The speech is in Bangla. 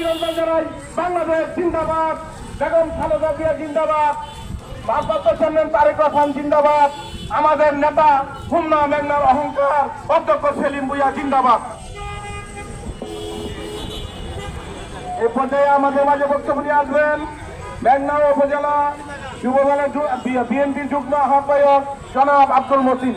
অভিনন্দন জানাই বাংলাদেশ জিন্দাবাদ। বেগম খালেদা জিয়া জিন্দাবাদ। ভারপ্রাপ্ত চেয়ারম্যান তারেক রহমান জিন্দাবাদ। আমাদের নেতা হুমনা মেঘনার অহংকার। অধ্যক্ষ সেলিম ভুইয়া জিন্দাবাদ। এ পর্যায়ে আমাদের মাঝে বক্তব্য নিয়ে আসবেন মেঘনা উপজেলা যুবদলের বিএনপির যুগ্ম আহ্বায়ক জনাব আব্দুল মতিন।